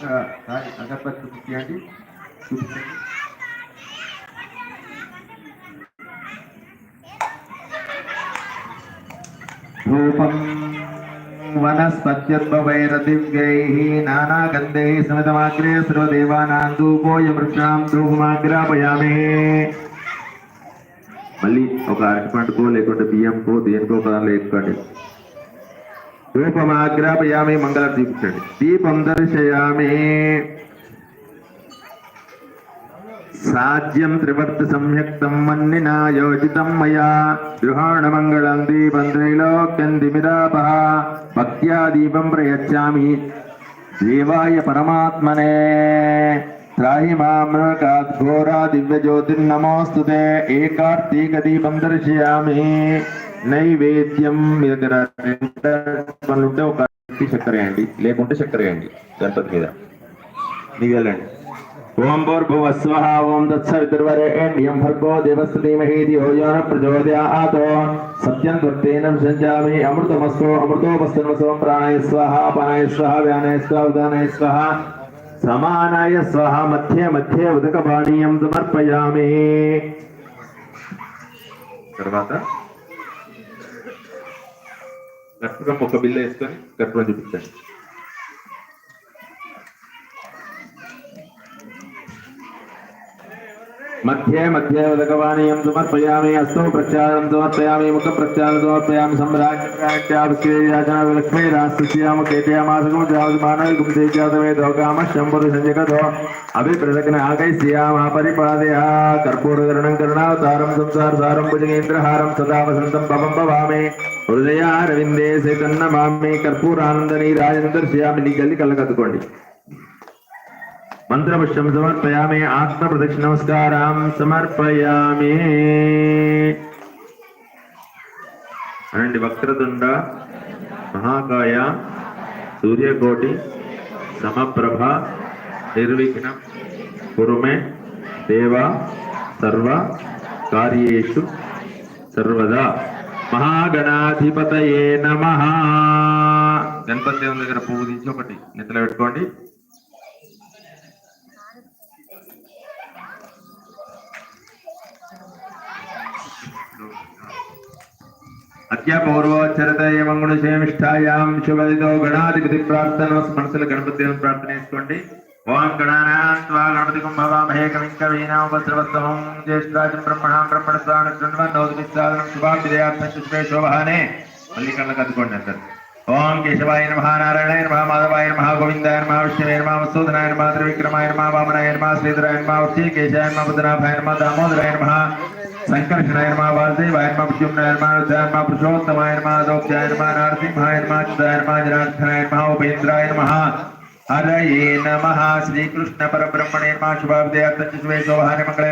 Sorry అగరబత్తి చూపించండి చూపించండి. ధూపం वनस्पत्यद्भवैरदिव्यैः नानागन्धैः समितमाग्रे सर्वदेवानां धूपो यमृक्षां धूपमाग्रापयामे మళ్ళీ ఒక అరటిపండుకో లేకుంటే బియ్యంకో దేనికో కదా లేకండి రూపమాగ్రాపయామి మంగళం దీపించండి. దీపం దర్శయామి. సాధ్యం త్రివర్త సంయుక్తం మన్నినా యోజితం మయా. గృహాణ మంగళం దీపం త్రైలోక్యం దిమిరాపహ. భక్త్యా దీపం ప్రయచ్చామి. దేవాయ పరమాత్మనే. త్రాహి మామృగాత్ ఘోరా దివ్య జ్యోతిర్నమోస్తు ఏకార్తీక దీపం దర్శయామి. నైవేద్యం మీ దగ్గర రెండు పనులు ఉంటే ఒక చక్కెర వేయండి లేకుంటే చక్కెర వేయండి గణపతి మీద. నీకు వెళ్ళండి. ఓం భూర్భువ స్వహ ఓం తత్సవితుర్వరేణ్యం భర్గో దేవస్సు ధీమహి ధియో యో న ప్రచోదయాత్. సత్యం త్వత్తేన సంజామి అమృతమస్తో అమృతోపస్తన్వసోం ప్రాణాయ స్వహ అపానాయ స్వహ వ్యానాయ స్వహ ఉదానాయ స్వహ. సమానాయ స్వహ మధ్య మధ్యే ఉదకపానీయం సమర్పయామి. తర్వాత Yaptığınızda motobilya isten deprojede biter. मध्ये मध्ये उदकवाणीयं समर्पयामि हस्तौ प्रक्षालनं समर्पयामि मुखं प्रक्षालनं समर्पयामि सम्राट्याभिषेयाजनविलक्ष्मीरास्तस्याम केटयामासकं जावमानविगुंसेजातवे दोकामः शम्भुरुसञ्जगतो अभिप्रदग्नागैस्यामः परिपादयः कर्पूरकरणं करुणावतारं संसारसारं भुजगेन्द्रहारं सदा वसन्तं भवं भवामि హృదయారవిందే సేతన్నమామి కర్పూరానందని రాజేందర్శయామి నీ గల్లి కళ్ళకత్తుకోండి మంత్రపుష్పం సమర్పయామి ఆత్మ ప్రదక్షిణ నమస్కారం సమర్పయామి. అనండి వక్రతుండ మహాకాయ సూర్యకోటి సమప్రభ నిర్విఘ్నం కురుమే దేవ సర్వ కార్యేషు సర్వదా. మహాగణాధిపతయే నమ. గణపతి దేవుని దగ్గర పువ్వు తీసి ఒకటి నిద్ర పెట్టుకోండి. అత్యపూర్వోచ్చరత ఏమంగుణశేమిష్టాయాం శుభదితో గణాధిపతి ప్రార్థన. మనసులు గణపతి దేవుని ప్రార్థన చేసుకోండి. ఓం గణానాత్వా కుంభవామహే కవింకవీనామభద్రవత్తమం జ్యేష్ఠరాజం బ్రహ్మణాం బ్రహ్మణ స్వామి శృణ్వన్నోదిస్తాదనం శుభాభ్యుదయార్థం శుభే శోభానే. మళ్ళీ కళ్ళకు అద్దుకోండి అందరు. ఓం కేశవాయ నమ నారాయణాయ నమ మాధవాయ నమ గోవిందాయ నమ విష్ణువే నమ మసూదనాయ నమ త్రివిక్రమాయ నమ వామనాయ నమ శ్రీధరాయ నమ కేశాయ నమ బుద్ధనాభాయ నమ దామోదరాయ నమ సంకర్షణాయ నమ వాసుదేవాయ నమ ప్రద్యుమ్నాయ నమ రుద్రాయ నమ పురుషోత్తమాయ నమ దౌత్యాయ నమ నారసింహాయ నమ అచ్యుతాయ నమ జనార్దనాయ నమ ఉపేంద్రాయ నమ హరయే నమ శ్రీకృష్ణ పరబ్రహ్మణే నమ శుభాభిదయార్థం శుభే శోభాని మంగళే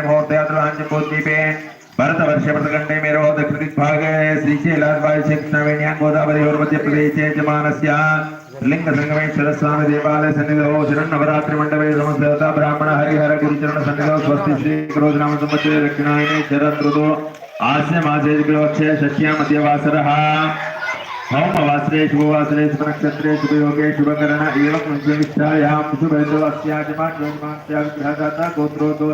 लिंग संगमे सरस्वामी देवालय सन्निधो चरण नवरात्रि मंडपे समस्तता ब्राह्मण हरिहर गुरुचरण सन्निधो स्वस्ति श्री क्रोधनाम संबंधे रक्षिणायने शरद्रुदो आस्य मासे ग्रोच्छे शक्या मध्यवासरः ओम वासरे शुभ वासरे नक्षत्रे शुभ योगे शुभ करण एवं मंत्र शुभ दो अस्याजमान योगमान त्याग गृह गोत्रो दो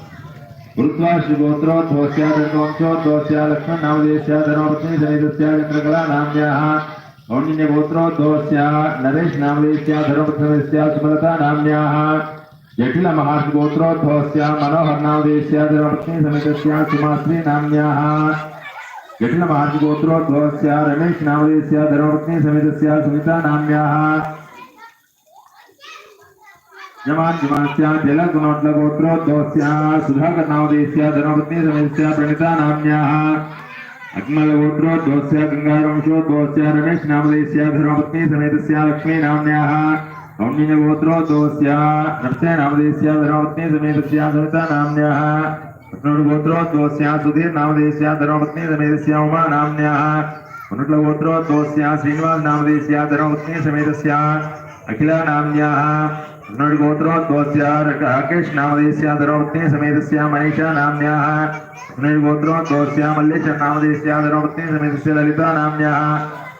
भूत्वा शिवोत्रो त्वस्या लक्ष्मण नामदेस्या धनोपत्नी सनिधस्या चंद्रकला नरेश सुमलता नाम्याः जटिल महाशिवोत्रो त्वस्या मनोहर नामदेस्या धनोपत्नी समितस्या रमेश नामदेस्या धनोपत्नी समितस्या सुमिता नाम्याः गोत्रोद्भवस्य सुधाकर नामदेस्य धर्मपत्नी समेतस्य प्रणिता नाम्याः अग्मल गोत्रोद्भवस्य गंगावंशोद्भवस्य रमेश नामदेस्य धर्मपत्नी समेतस्य लक्ष्मी नाम्याः गौण्यगोत्रोद्भवस्य नमस्ते। नामदेस्य धर्मपत्नी समेतस्य सविता नाम्न्याः गोत्रोद्भवस्य सुधीर नामदेस्य धर्मपत्नी समेतस्य उमा नाम्न्याः पुनर्गोत्रोद्भवस्य श्रीनिवास नामदेस्य धर्मपत्नी समेतस्य अखिला नाम्न्याः गोत्रोद्भवस्य राकेश नामदेस्य धर्मपत्नी समेतस्य मनीषा नाम्न्याः पुनर्गोत्रोद्भवस्य मल्लेश नामदेस्य धर्मपत्नी समेतस्य ललिता नाम्न्याः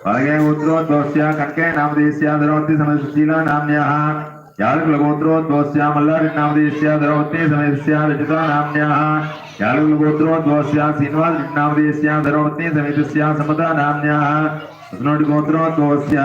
भागे गोत्रोद्भवस्य कनके नामदेस्य धर्मपत्नी समेतस्य शीला नाम्न्याः यालकुलगोत्रोद्भवस्य मल्लारि नामदेस्य धर्मपत्नी समेतस्य रचिता नाम्न्याः यालकुलगोत्रोद्भवस्य श्रीनिवास नामदेस्य धर्मपत्नी समेतस्य समता नाम्न्याः गोत्रोद्भवस्य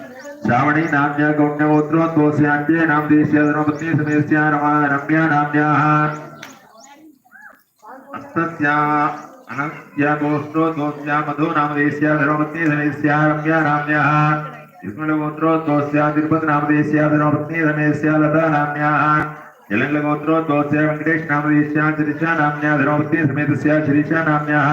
श्रावणी नाम्न्या गौण्यगोत्रोद्भवस्य अञ्जय नामदेस्य धर्मपत्नी समेतस्य रमा रम्या नाम्न्याः अस्तस्य अनस्य गोत्रोद्भवस्य मधु नामदेस्य धर्मपत्नी समेतस्य रम्या नाम्न्याः विष्णुगोत्रोद्भवस्य तिरुपति नामदेस्य धर्मपत्नी समेतस्य लता नाम्न्याः यलङ्गोत्रोद्भवस्य वेङ्कटेश नामदेस्य शिरीषा नाम्न्या धर्मपत्नी समेतस्य शिरीषा नाम्न्याः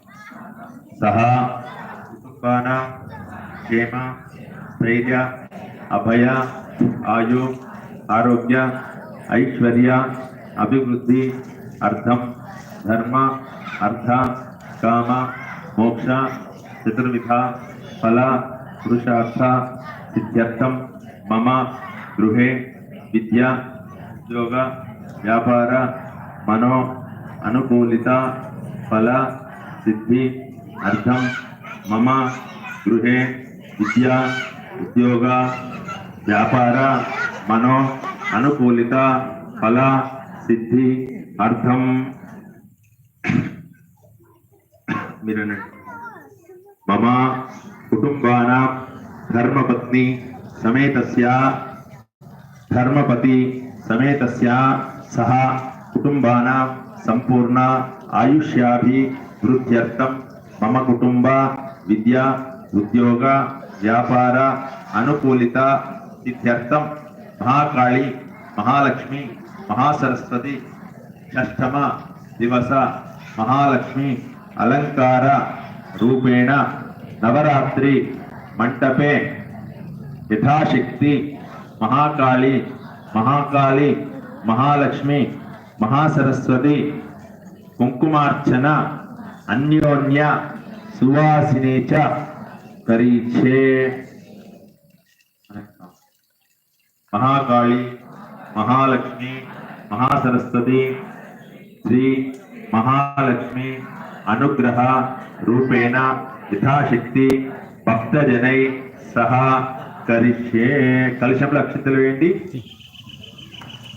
सह कुटुम्बानां क्षेम धैर्य अभय आयु आरोग्य ऐश्वर्य अभिवृद्धि अर्थं धर्म अर्थ काम मोक्ष चतुर्विध फल पुरुषार्थ सिद्ध्यर्थं मम गृहे विद्या उद्योग व्यापार मनो अनुकूलित फल सिद्धि అర్థం మమ గృహే విద్య ఉద్యోగ వ్యాపార మనో అనుకూలిత ఫల సిద్ధి అర్థం. మీరనండి. మమ కుటుంబానా ధర్మపత్ని సమేతస్యా ధర్మపతి సమేతస్యా సహా కుటుంబానా సంపూర్ణ ఆయుష్యాభివృద్ధ్యర్థం మమ కుటుంబ విద్య ఉద్యోగ వ్యాపార అనుకూలిత సిద్ధ్యర్థం మహాకాళి మహాలక్ష్మి మహాసరస్వతి షష్టమ దివస మహాలక్ష్మి అలంకార రూపేణ నవరాత్రి మంటపే యథాశక్తి మహాకాళి మహాకాళి మహాలక్ష్మి మహాసరస్వతి కుంకుమార్చన అన్యోన్య సువాసిని చ మహాకాళి మహాలక్ష్మి మహాసరస్వతి శ్రీ మహాలక్ష్మి అనుగ్రహ రూపేణ యథాశక్తి భక్తజనై సహా కరిష్యే. కలుషంలో అక్షంతలు వేయండి.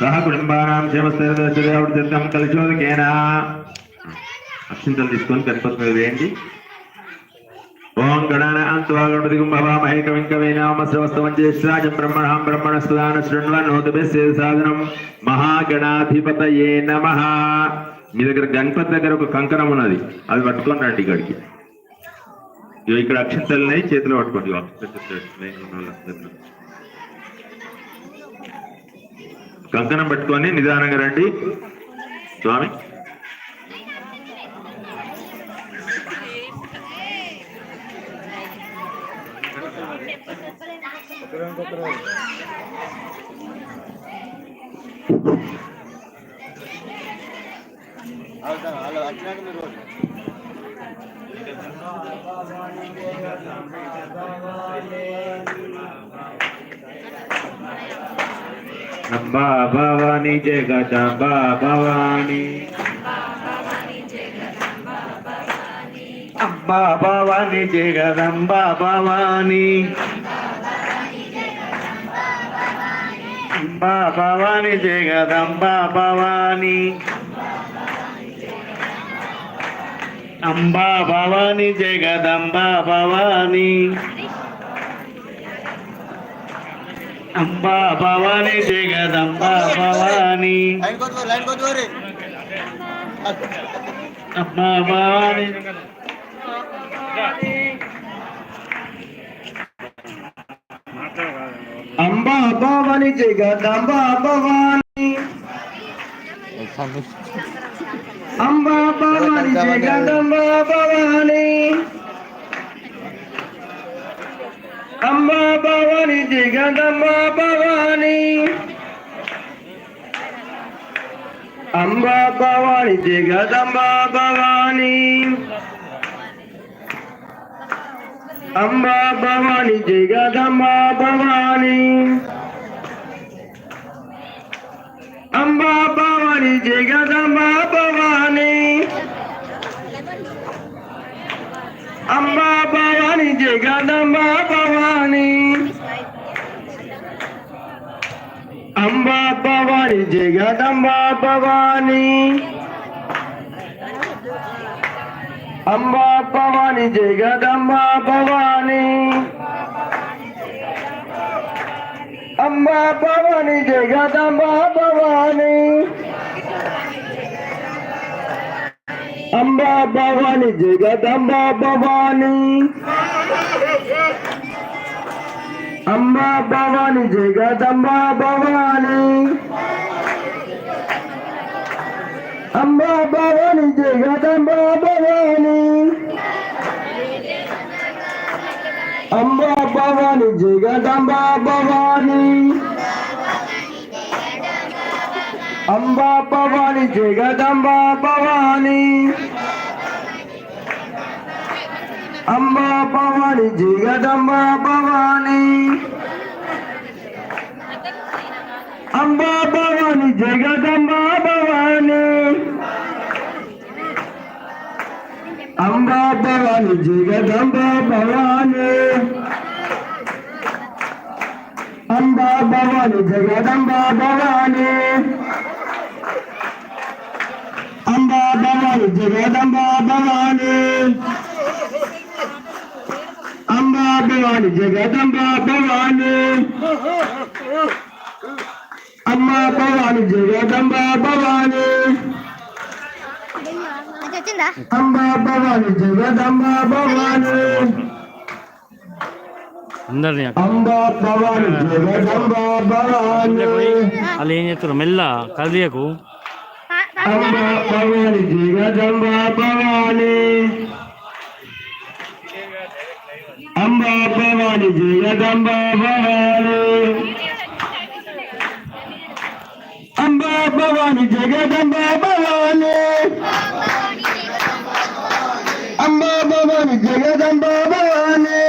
సహ కుటుంబానాం క్షేమస్థైర్యం కలిశోదకేన అక్షింతలు తీసుకొని గణపతి మీద వేయండి. ఓం గణానాన్త్వా గణపతిగుం భవామహే కవిం కవీనామస్రవస్తవం జ్యేష్ఠరాజం బ్రహ్మణాం బ్రహ్మణస్పదాన శృణ్వన్నోతభిస్సే సాధనం మహాగణాధిపతయే నమ. మీ దగ్గర గణపతి దగ్గర ఒక కంకణం ఉన్నది. అది పట్టుకొని రండి ఇక్కడికి. ఇక్కడ అక్షంతలున్నాయి చేతిలో పట్టుకోండి ఇగో అక్షంతలు లైన్ ఉన్న వాళ్ళందరినీ. కంకణం పెట్టుకొని నిదానంగా రండి. స్వామి. అంబా భవాని జగదంబా భవాని. అంబా భవాని జగదంబ భవాని. అంబా భవాని జగదంబ భవాని. అంబా భవాని జగదంబా భవాని. అంబా భవాని జగదంబ భవాని. అమ్మా భవాని. అంబా భవాని జగదంబ భవాని. అంబా భవాని జగదంబ భవాని. అమ్మా భవాని జగదంబ భవాని. అంబా భవాని జగదంబ భవాని. అంబా భవాని జగదంబ భవాని. అంబా భవాని జగదంబ భవాని. अम्मा भवानी, जय कदम्बा भवानी। अम्बा भवानी, जय कदम्बा भवानी। अम्बा भवानी, जय कदम्बा भवानी। अम्बा भवानी, जय गदम्बा भवानी। అంబా భవాని జగదంబా భవాని. అంబా భవాని జగదంబా భవాని. అంబా భవాని జగదంబా భవాని. అంబా భవాని జగదంబా భవాని. అంబా భవాని జగదంబా భవాని. అంబా భవాని జగదంబా భవాని. అంబా భవాని జగదంబా భవాని. అంబా భవాని జగదంబా భవాని. అంబా భవాని జగదంబా భవాని. అంబా భవాని జగదంబ భవాని అంబా భవాని జగదంబ భవాని. అమ్మా భవాని జగదంబ భవాని అంబా భవాని జగదంబ భవాని అందరినీ అంబా భవాని జగదంబ భవాని వాళ్ళు ఏం చెప్తారు మెల్ల కదిలియకు. అంబా భవాని జగదంబ భవాని అంబా భవాని జగదంబ భవాని అంబా భవాని జగదంబా భవాని అంబా భవాని జగదంబా భవాని.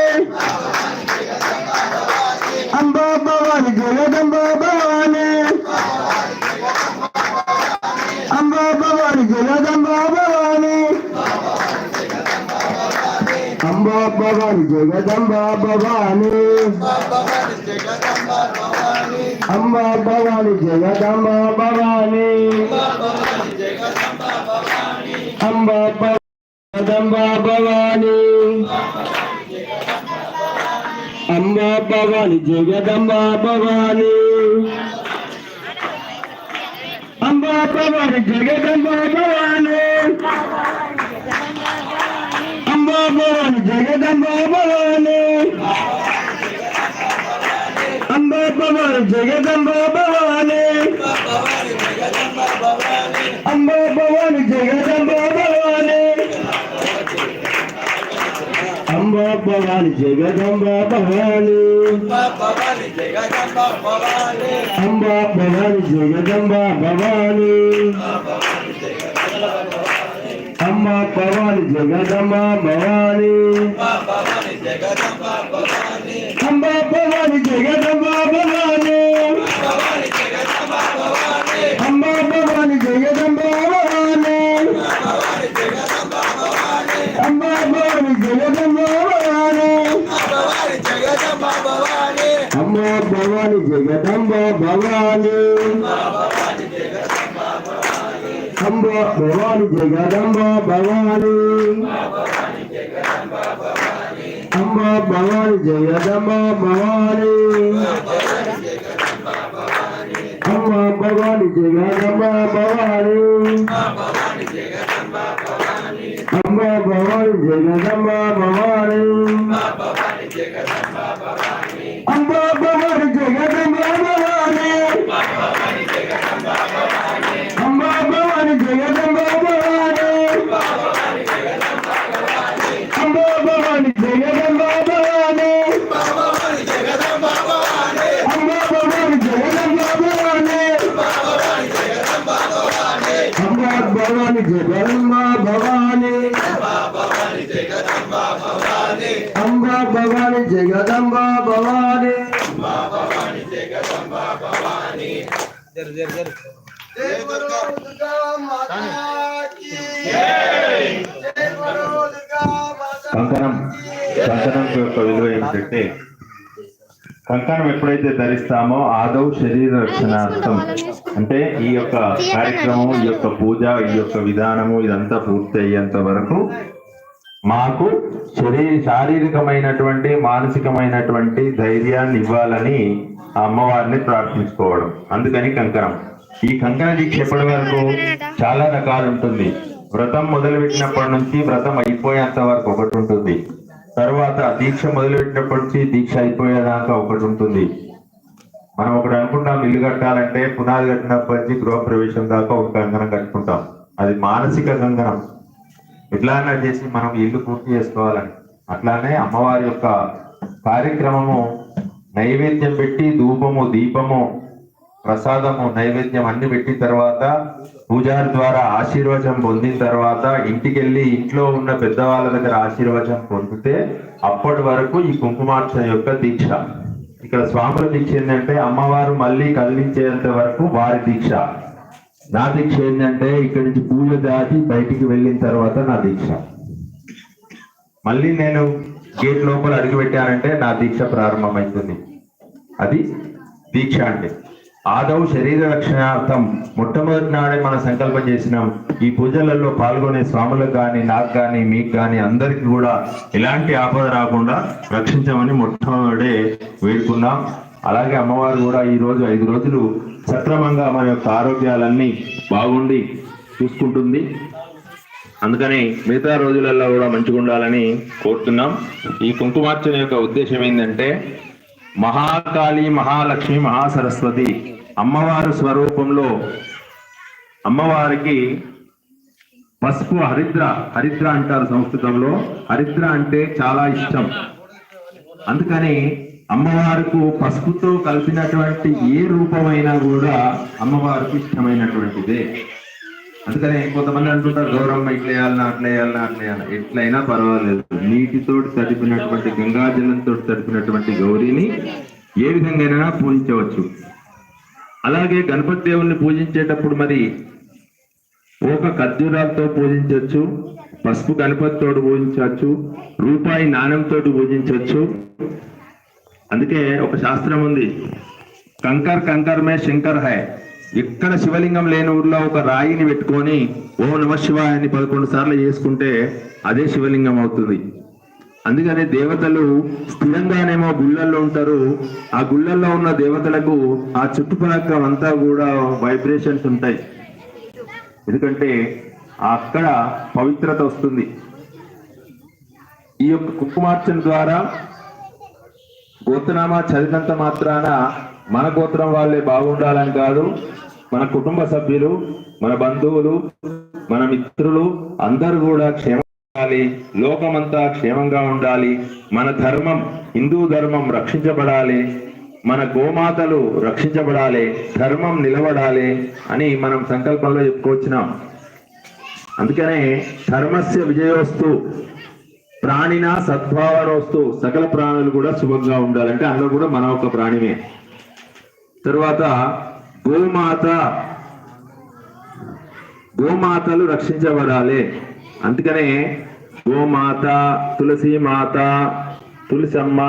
జగదంబ భవాని. అమ్మ భవాని జగదంబ భవాని. అంబా జగదంబ భవాని. అమ్మ భవాని జగదంబ భవాని. అంబ భవాని జగదంబ భవాని. అంబ భవాని జగదంబ భవాని అంబా భవాని జగదంబ భవాని అంబ భవాని జగదంబ భవాని అంబ భవాని జగదంబ భవాని అమ్మ భవాని జగదంబ భవాని. అంబ భవాని జగదంబ భవాని. అంబ భవాని జగదంబ భవాని. అంబ భవాని జగదంబ భవాని. అమ్మ భవాని జగదంబ భవాని. అంబ భవాని జగదంబ భవాని. అంబ భవాని జగదంబ భవాని. అమ్మ భవాని జగదంబ భవాని. అంబ భవాని జగదంబ భవాని. ఏంటంటే కంకణం ఎప్పుడైతే ధరిస్తామో ఆదౌ శరీర రక్షణార్థం. అంటే ఈ యొక్క కార్యక్రమం ఈ యొక్క పూజ ఈ యొక్క విధానము ఇదంతా పూర్తి అయ్యేంత వరకు మాకు శరీర శారీరకమైనటువంటి మానసికమైనటువంటి ధైర్యాన్ని ఇవ్వాలని ఆ అమ్మవారిని ప్రార్థించుకోవడం. అందుకని కంకణం. ఈ కంకణ దీక్ష ఎప్పటి వరకు చాలా రకాలు ఉంటుంది వ్రతం మొదలుపెట్టినప్పటి నుంచి వ్రతం అయిపోయేంత వరకు ఒకటి ఉంటుంది తర్వాత దీక్ష మొదలుపెట్టినప్పటి నుంచి దీక్ష అయిపోయేదాకా ఒకటి ఉంటుంది. మనం ఒకటి అనుకుంటాం ఇల్లు కట్టాలంటే పునాది కట్టినప్పటి నుంచి గృహప్రవేశం దాకా ఒక కంకణం కట్టుకుంటాం. అది మానసిక కంకణం ఎట్లానా చేసి మనం ఇల్లు పూర్తి చేసుకోవాలని. అట్లానే అమ్మవారి యొక్క కార్యక్రమము నైవేద్యం పెట్టి ధూపము దీపము ప్రసాదము నైవేద్యం అన్ని పెట్టిన తర్వాత పూజారి ద్వారా ఆశీర్వచనం పొందిన తర్వాత ఇంటికి వెళ్ళి ఇంట్లో ఉన్న పెద్దవాళ్ళ దగ్గర ఆశీర్వచనం పొందితే అప్పటి వరకు ఈ కుంకుమార్చన యొక్క దీక్ష. ఇక్కడ స్వాముల దీక్ష ఏంటంటే అమ్మవారు మళ్ళీ కదిలించేంత వరకు వారి దీక్ష. నా దీక్ష ఏంటంటే ఇక్కడి నుంచి పూజ దాటి బయటికి వెళ్ళిన తర్వాత నా దీక్ష. మళ్ళీ నేను గేట్ లోపల అడుగు పెట్టానంటే నా దీక్ష ప్రారంభమవుతుంది. అది దీక్ష అంటే. ఆదౌ శరీర రక్షణార్థం మొట్టమొదటి నాడే మనం సంకల్పం చేసినాం. ఈ పూజలలో పాల్గొనే స్వాములకు కానీ నాకు కానీ మీకు కానీ అందరికీ కూడా ఎలాంటి ఆపద రాకుండా రక్షించమని మొట్టమొదటే వేడుకున్నాం. అలాగే అమ్మవారు కూడా ఈ రోజు ఐదు రోజులు సక్రమంగా మన యొక్క ఆరోగ్యాలన్నీ బాగుండి చూసుకుంటుంది. అందుకని మిగతా రోజులలో కూడా మంచిగా ఉండాలని కోరుతున్నాం. ఈ కుంకుమార్చన యొక్క ఉద్దేశం ఏంటంటే మహాకాళి మహాలక్ష్మి మహాసరస్వతి అమ్మవారి స్వరూపంలో అమ్మవారికి పసుపు హరిద్ర హరిద్ర అంటారు సంస్కృతంలో. హరిద్ర అంటే చాలా ఇష్టం. అందుకని అమ్మవారికి పసుపుతో కలిపినటువంటి ఏ రూపమైనా కూడా అమ్మవారికి ఇష్టమైనటువంటిదే. అందుకనే కొంతమంది అంటుంటారు గౌరమ్మ ఇట్లా వేయాలన్నా అట్లా వేయాలన్నా అట్లా వేయాలి ఎట్లయినా పర్వాలేదు. నీటితోటి తడిపినటువంటి గంగాజలంతో తడిపినటువంటి గౌరీని ఏ విధంగా పూజించవచ్చు. అలాగే గణపతి దేవుణ్ణి పూజించేటప్పుడు మరి ఒక ఖర్జూరాలతో పూజించవచ్చు పసుపు గణపతితో పూజించవచ్చు రూపాయి నాణ్యంతో పూజించవచ్చు. అందుకే ఒక శాస్త్రం ఉంది కంకర్ కంకర్ మే శంకర్ హై. ఎక్కడ శివలింగం లేని ఊర్లో ఒక రాయిని పెట్టుకొని ఓ నమ శివాయని పదకొండు సార్లు చేసుకుంటే అదే శివలింగం అవుతుంది. అందుకనే దేవతలు స్థిరంగానేమో గుళ్ళల్లో ఉంటారు. ఆ గుళ్ళల్లో ఉన్న దేవతలకు ఆ చుట్టుపక్కల అంతా కూడా వైబ్రేషన్స్ ఉంటాయి. ఎందుకంటే అక్కడ పవిత్రత వస్తుంది. ఈ యొక్క కుంకుమార్చన ద్వారా గోతనామా చదివినంత మాత్రాన మన గోత్రం వాళ్ళే బాగుండాలని కాదు మన కుటుంబ సభ్యులు మన బంధువులు మన మిత్రులు అందరూ కూడా క్షేమ లోకమంతా క్షేమంగా ఉండాలి మన ధర్మం హిందూ ధర్మం రక్షించబడాలి మన గోమాతలు రక్షించబడాలి ధర్మం నిలబడాలి అని మనం సంకల్పంలో చెప్పుకొచ్చినాం. అందుకనే ధర్మస్య విజయోస్తు ప్రాణిన సద్భావనోస్తు సకల ప్రాణులు కూడా శుభంగా ఉండాలంటే అందులో కూడా మన ఒక ప్రాణిమే. తరువాత గోమాత. గోమాతలు రక్షించబడాలి. అందుకనే గోమాత తులసి మాత తులసమ్మ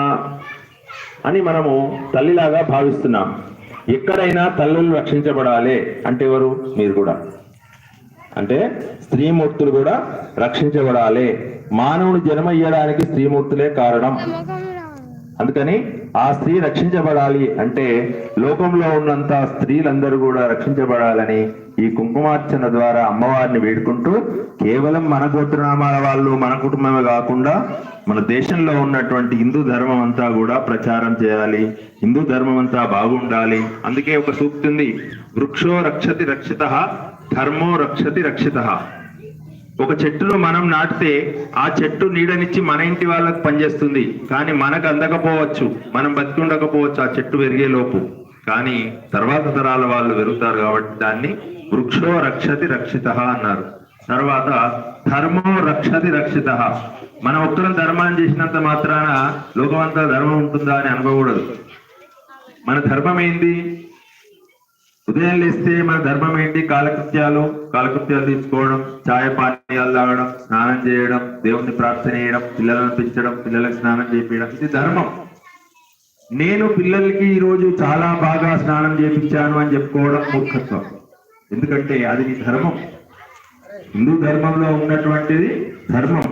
అని మనము తల్లిలాగా భావిస్తున్నాం. ఎక్కడైనా తల్లులు రక్షించబడాలి అంటే ఎవరు? మీరు కూడా. అంటే స్త్రీమూర్తులు కూడా రక్షించబడాలి. మానవుని జన్మ ఇయ్యడానికి స్త్రీమూర్తులే కారణం. అందుకని ఆ స్త్రీ రక్షించబడాలి అంటే లోకంలో ఉన్నంత స్త్రీలందరూ కూడా రక్షించబడాలని ఈ కుంకుమార్చన ద్వారా అమ్మవారిని వేడుకుంటూ కేవలం మన గోత్రనామాల వాళ్ళు మన కుటుంబమే కాకుండా మన దేశంలో ఉన్నటువంటి హిందూ ధర్మం అంతా కూడా ప్రచారం చేయాలి. హిందూ ధర్మం అంతా బాగుండాలి. అందుకే ఒక సూక్తి ఉంది. వృక్షో రక్షతి రక్షిత ధర్మో రక్షతి రక్షిత. ఒక చెట్టును మనం నాటితే ఆ చెట్టు నీడనిచ్చి మన ఇంటి వాళ్ళకి పనిచేస్తుంది. కానీ మనకు అందకపోవచ్చు. మనం బతికుండకపోవచ్చు ఆ చెట్టు పెరిగే లోపు. కానీ తర్వాత తరాల వాళ్ళు పెరుగుతారు కాబట్టి దాన్ని వృక్షో రక్షతి రక్షిత అన్నారు. తర్వాత ధర్మో రక్షతి రక్షిత. మనం ఒక్కరం ధర్మాన్ని చేసినంత మాత్రాన లోకమంతా ధర్మం ఉంటుందా అని అనుకోకూడదు. మన ధర్మం ఏంది? ఉదయం లేస్తే మన ధర్మం ఏంటి? కాలకృత్యాలు కాలకృత్యాలు తీసుకోవడం ఛాయ పానీయాలు తాగడం స్నానం చేయడం దేవుణ్ణి ప్రార్థన చేయడం పిల్లలను పెంచడం పిల్లలకు స్నానం చేయించడం ఇది ధర్మం. నేను పిల్లలకి ఈ రోజు చాలా బాగా స్నానం చేయించాను అని చెప్పుకోవడం మూర్ఖత్వం. ఎందుకంటే అది నీ ధర్మం. హిందూ ధర్మంలో ఉన్నటువంటిది ధర్మం.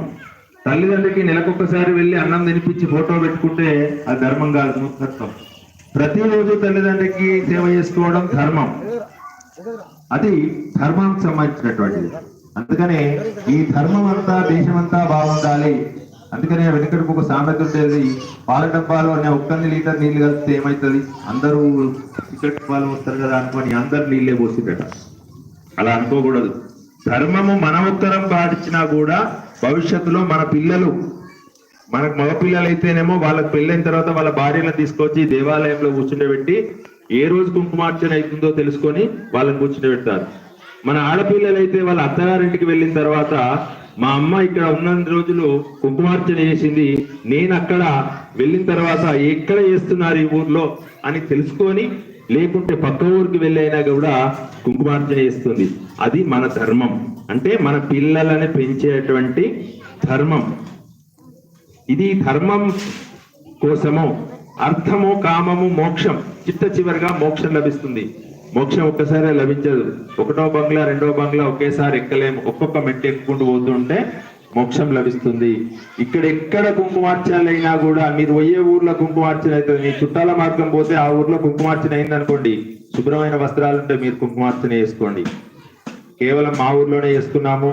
తల్లిదండ్రికి నెలకొకసారి వెళ్ళి అన్నం తినిపించి ఫోటో పెట్టుకుంటే అది ధర్మం కాదు మూర్ఖత్వం. ప్రతిరోజు తల్లిదండ్రికి సేవ చేసుకోవడం ధర్మం. అది ధర్మానికి సంబంధించినటువంటిది. అందుకనే ఈ ధర్మం అంతా దేశం అంతా బాగుండాలి. అందుకనే వెనుకడుకు ఒక సామెత ఉండేది. పాల డబ్బాలో అనే ఒక్కరిని లీటర్ నీళ్ళు కలిపితే ఏమవుతుంది అందరూ ఇక్కడ డబ్బాలు వస్తారు కదా అనుకోని అందరు నీళ్ళే పోసిపెట్ట అలా అనుకోకూడదు. ధర్మము మన ఉత్తరం పాటించినా కూడా భవిష్యత్తులో మన పిల్లలు మనకు మగ పిల్లలు అయితేనేమో వాళ్ళకి పెళ్ళైన తర్వాత వాళ్ళ భార్యలను తీసుకొచ్చి దేవాలయంలో కూర్చుండబెట్టి ఏ రోజు కుంకుమార్చన అవుతుందో తెలుసుకొని వాళ్ళని కూర్చుండబెడతారు మన ఆడపిల్లలు అయితే వాళ్ళ అత్తగారింటికి వెళ్ళిన తర్వాత మా అమ్మ ఇక్కడ ఉన్న రోజులు కుంకుమార్చన చేసింది నేను అక్కడ వెళ్ళిన తర్వాత ఎక్కడ చేస్తున్నారు ఈ ఊర్లో అని తెలుసుకొని లేకుంటే పక్క ఊరికి వెళ్ళైనా కూడా కుంకుమార్చన చేస్తుంది. అది మన ధర్మం. అంటే మన పిల్లలని పెంచేటువంటి ధర్మం. ఇది ధర్మం కోసము అర్థము కామము మోక్షం. చిట్ట చివరిగా మోక్షం లభిస్తుంది. మోక్షం ఒక్కసారే లభించదు. ఒకటో బంగ్లా రెండో బంగ్లా ఒకేసారి ఎక్కలేము. ఒక్కొక్క మెట్టు ఎక్కుంటూ పోతుంటే మోక్షం లభిస్తుంది. ఇక్కడ ఎక్కడ కుంకుమార్చనలైనా కూడా మీరు పోయే ఊర్లో కుంకుమార్చన అవుతుంది. మీ చుట్టాల మార్గం పోతే ఆ ఊర్లో కుంకుమార్చన అయింది అనుకోండి శుభ్రమైన వస్త్రాలుంటే మీరు కుంకుమార్చన వేసుకోండి కేవలం మా ఊర్లోనే చేసుకున్నాము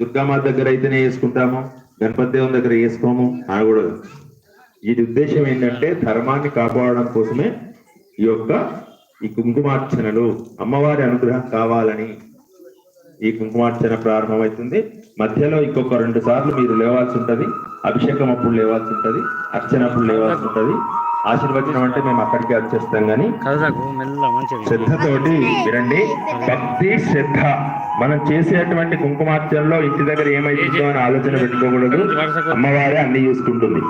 దుర్గామాత దగ్గర అయితేనే చేసుకుంటాము గణపతి దేవుని దగ్గర చేసుకోము అనకూడదు వీటి ఉద్దేశం ఏంటంటే ధర్మాన్ని కాపాడడం కోసమే ఈ యొక్క ఈ కుంకుమార్చనలు. అమ్మవారి అనుగ్రహం కావాలని ఈ కుంకుమార్చన ప్రారంభమవుతుంది మధ్యలో ఇంకొక రెండు సార్లు మీరు లేవాల్సి ఉంటుంది. అభిషేకం అప్పుడు లేవాల్సి ఉంటుంది. అర్చన అప్పుడు లేవాల్సి ఉంటుంది. ఆశీర్వచనం అంటే మేము అక్కడికి వచ్చేస్తాం కానీ శ్రద్ధతోటి వినండి. భక్తి శ్రద్ధ. మనం చేసేటువంటి కుంకుమార్చనలో ఇంటి దగ్గర ఏమైతుందో అని ఆలోచన పెట్టుకోకూడదు. అమ్మవారే అన్ని చూసుకుంటుంది.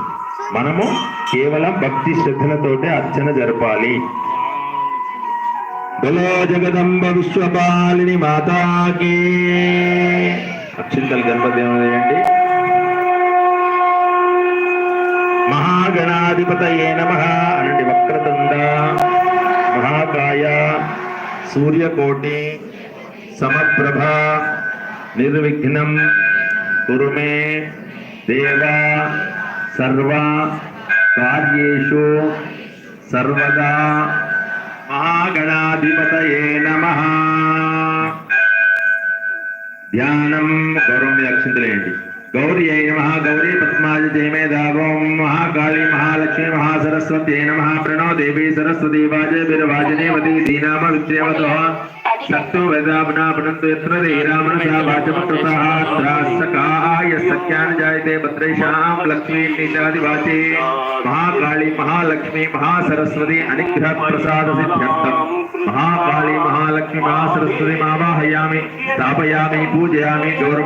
మనము కేవలం భక్తి శ్రద్ధలతోటి అర్చన జరపాలి. బలో జగదంబ విశ్వపాలిని మాతాకి. అక్షింతలు గణపతి వేయండి మహాగణాధిపతయే నమ అనండి వక్రతుండ. మహాకాయ సూర్యకోటి సమప్రభ నిర్విఘ్నం కురుమే దేవ సర్వ కార్యేషు సర్వదా. మహాగణాధిపతయే నమ. ధ్యానం గౌరవం మీద गौरी महागौरी पद्माजते मे दावों महाकाली, महालक्ष्मी महासरस्वती नम, प्रणो देवी, सरस्वती, वाजे बिरवाजनेवती दीनाम विद्यवतः शक्तो वेदापनापनन्तु यत्र धीरामनसा वाचमकृतः त्रासकाय ధీరామనసా వాచమకృతాయ సఖ్యాన్ జాయతే భద్రేషాం లక్ష్మీ నీచాది వాచే మహాకాళీ మహాలక్ష్మి మహాసరస్వతి అనుగ్రహ ప్రసాద సిద్ధ్యర్థం మహాకాళీ మహాలక్ష్మి మహాసరస్వతి మావాహయామి స్థాపయామి పూజయామి గౌరవం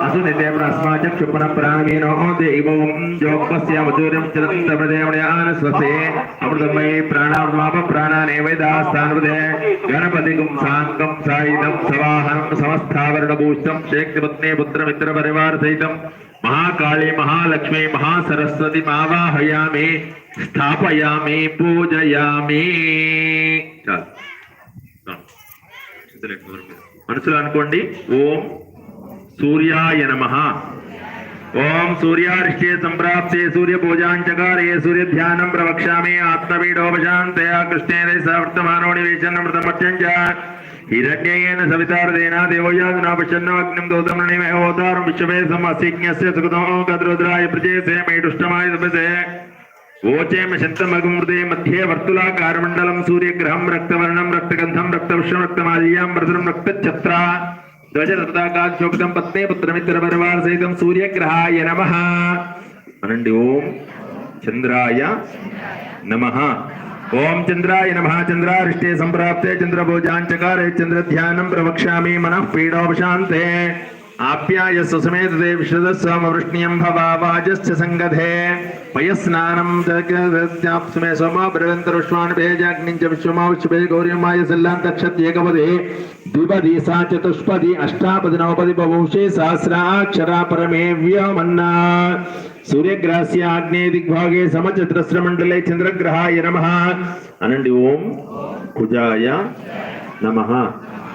అసు నిత్యపుర అస్మాచ క్షుపణ ప్రాణీనో దైవం జోపస్య మధురం చరత్తమదేవణయాన స్వసే అమృతమయీ ప్రాణామాప ప్రాణానే గణపతిగం సాంగం సాయుధం సవాహనం సమస్థావరణభూషం శేక్తిపత్ని పుత్రమిత్ర పరివార సహితం మహాకాళీ మహాలక్ష్మి మహాసరస్వతి మావాహయామి స్థాపయామి పూజయామి చాలు మనసులో అనుకోండి ఓం సూర్యాయ నమ. ओम सूर्यारिष्टे संप्राप्ते सूर्य पूजां चकार ये सूर्य ध्यान प्रवक्षा आत्मपीडोपशातया कृष्णेन सवर्तमानो निवेशनमृतमत्यञ्च हिरण्येन सवितार्देन देवयादनापशन्नमग्निं दोतमणिमहोदारं विश्वमे समसिज्ञस्य सुकृतो गद्रुद्राय प्रजेसे मे मेडुष्टमाय तपसे। ओचेम शन्तमगमृते मध्ये वर्तुलाकारमण्डलं सूर्यग्रहं रक्तवर्णं रक्तगन्धं रक्तवृषं रक्तमाल्यां मृदुरं रक्तच्छत्रा। రక్తవృషం ధ్వజరథాకాశోక్తం పత్నే పుత్రమిత్రపరివార సహితం సూర్యగ్రహాయ నమ. అనండి ఓం చంద్రాయ నమ. ఓం చంద్రాయ నమ. చంద్రారిష్టే సంప్రాప్తే చంద్రభోజాంచకారే చంద్రధ్యానం ప్రవక్ష్యామి. మనః పీడోపశాంతే. ఆప్యాయ సుసమేతే విశ్వదస్వామవృష్ణ్యం భవాజస్య సంగధే పయస్నానం సుమే సోమా బ్రవంతరుష్మాన్ భేజాగ్నించ విశ్వమా విశ్వే గౌరీమాయ సల్లాంతక్షత్యేకపదే ద్విపది సా చతుష్పది అష్టాపది నవపది బహుషే సహస్రాక్షరా పరమే సూర్యగ్రహస్య ఆగ్నేయ దిగ్భాగే సమచతురస్ర మండలే చంద్రగ్రహాయ నమ అనండి ఓం కుజాయ నమ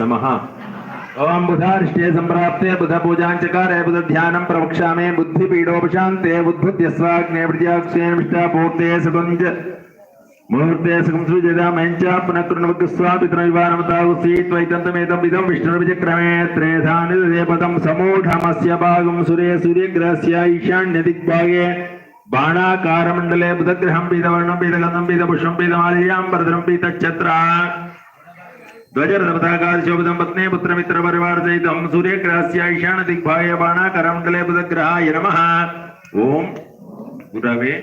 नमः। ओम बुधारिष्टे संप्राप्ते बुध पूजाचकार बुध ध्यान प्रवक्षा बुद्धिपीडोपशाते बुद्धुत्यस्वाग्ने प्रजाक्षेनिष्ठा पूर्ते सुगंज मुहूर्ते सुगंसुजदा मैंचा पुनः कृणवकस्वापितृविवानमताहुसीत्वैतन्तमेतम् इदं विष्णुर्विचक्रमे त्रेधानि पदं समूढमस्य भागं सुरे सूर्यग्रहस्य ईशान्यदिग्भागे बाणाकारमण्डले बुधग्रहं पीतवर्णं पीतगन्धं पीतपुष्पं पीतमाल्यां भरद्रं पीतच्छत्रा। బుధగ్రహం పీతవర్ణం పీతగంధం పీతపుష్పం పీతమాల్యాం భద్రం పీతఛత్ర ధ్వజరథపతాకాశోభితం పత్నే పుత్రమిత్ర పరివార సహితం సూర్యగ్రహస్య ఈశాన దిగ్భాగే బాణాకరమండలే బుధగ్రహాయ నమ ఓం గురవే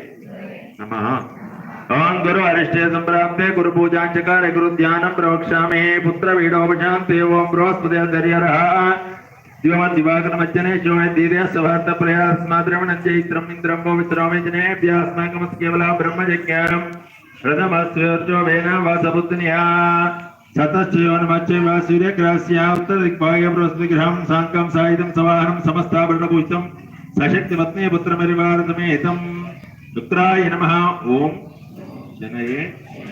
నమ ఓం గురు అరిష్టే సంప్రాప్తే గురు పూజాంచకారే గురు ధ్యానం ప్రవక్ష్యామి పుత్ర వీడోపశాంతే ఓం బృహస్పతి ధర్యరః దివమ దివాకర మధ్యనే శివే దీదే సవార్త ప్రయాస్మాద్రమణం చైత్రం ఇంద్రం